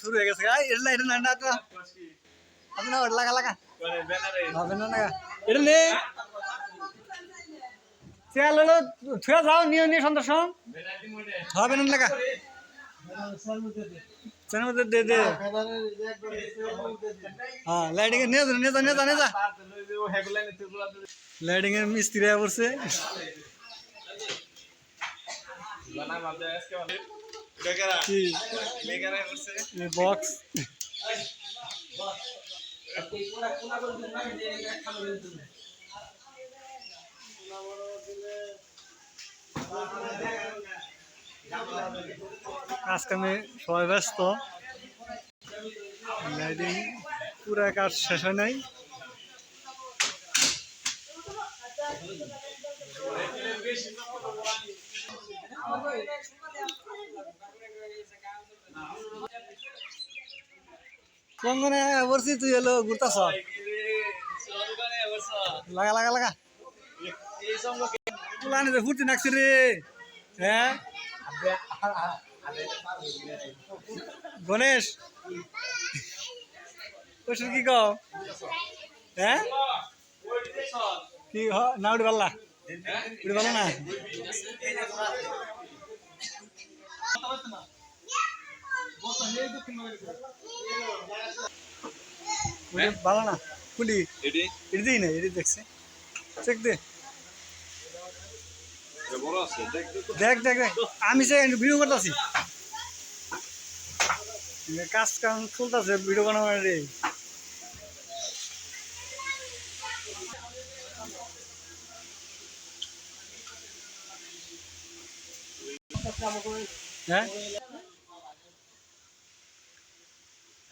শুরু হয়ে গেছে। এটা এটা না না আপনি লাগা লাগা। হবে না, লাগা। এটা নে চেয়ার যাও নিয়ে সন্তোষ হবে না চেনের মধ্যে দে দে। হ্যাঁ লাইটিং এর নিয়ে নিয়ে যা নিয়ে যা, নিয়ে মিস্ত্রি পড়ছে। কি বক্স কাজ কামে সবাই ব্যস্ত। লাইটিং পুরা কাজ শেষ হয় নাই। কঙ্গনে বলছি তুই এলো ঘুরতাছ? লাগা লাগা লাগা। পুলানি তো ফুর্তি নাকছি রে। হ্যাঁ? গণেশ? ওষুধ কি কও? হ্যাঁ? কি হ, না উঠি পারলা? উঠি পারলা না? ভালো না কুলি। এটি? এটি না এটি দেখছে। চেক দে। আছে দেখ তো। দেখ দেখ দেখ। আমি সে ভিডিও করতেছি। কাজ কাম চলতেছে ভিডিও বানাবার রে। হ্যাঁ?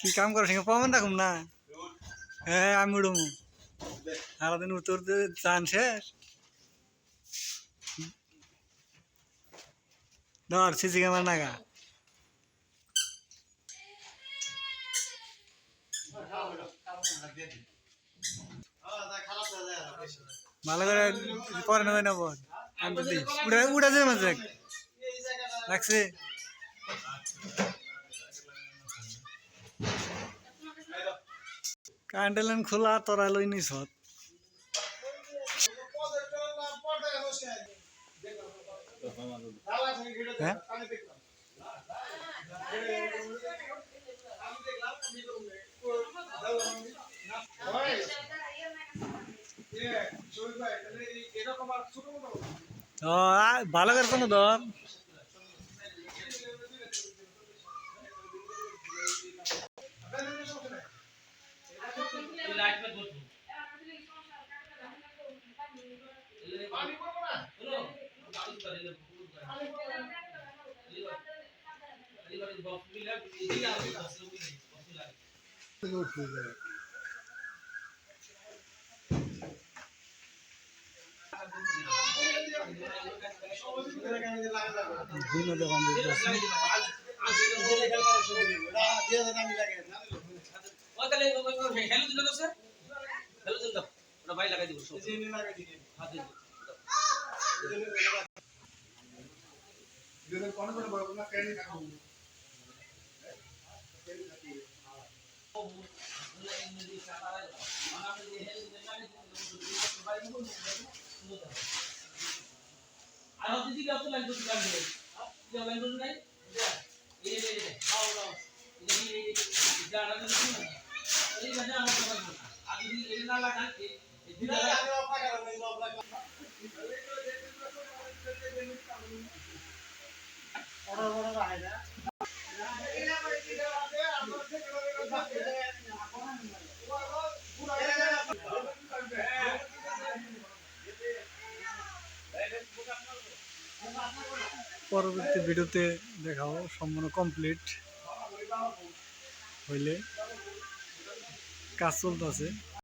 কি কাম করো সঙ্গে পাবেন রাখুন না? হ্যাঁ আমি উড়ুম। সারাদিন উত্তরতে চান শেষ। ধর, সিসি ক্যামেরা নাগা। ভালো করে পরে নেবে না বল। আমি তো দিই উড়ে মাঝে। রাখছে। কারেন্টের খোলা তোরা লই নিস হ্যাঁ ভালো করে কোনো ধর লাইট মে করছ হলো গাড়ি করে দিলে বক্স মিলা এই আর বক্স মিলা বিভিন্ন দোকান দিতে আছে। ও তাহলে লাগাই দিব সব হাত দিয়ে আর হচ্ছে দিকে অত করতে পারবে দিকে লাইন করতে নাই এই এই এই দাও দাও এই এই জানা তো শুনো এই বাজে আমার কথা বলো আগে দিকে এই না লাগান এই এই দিকে পরবর্তী ভিডিওতে দেখাও সম্পূর্ণ কমপ্লিট হইলে। কাজ চলতেছে।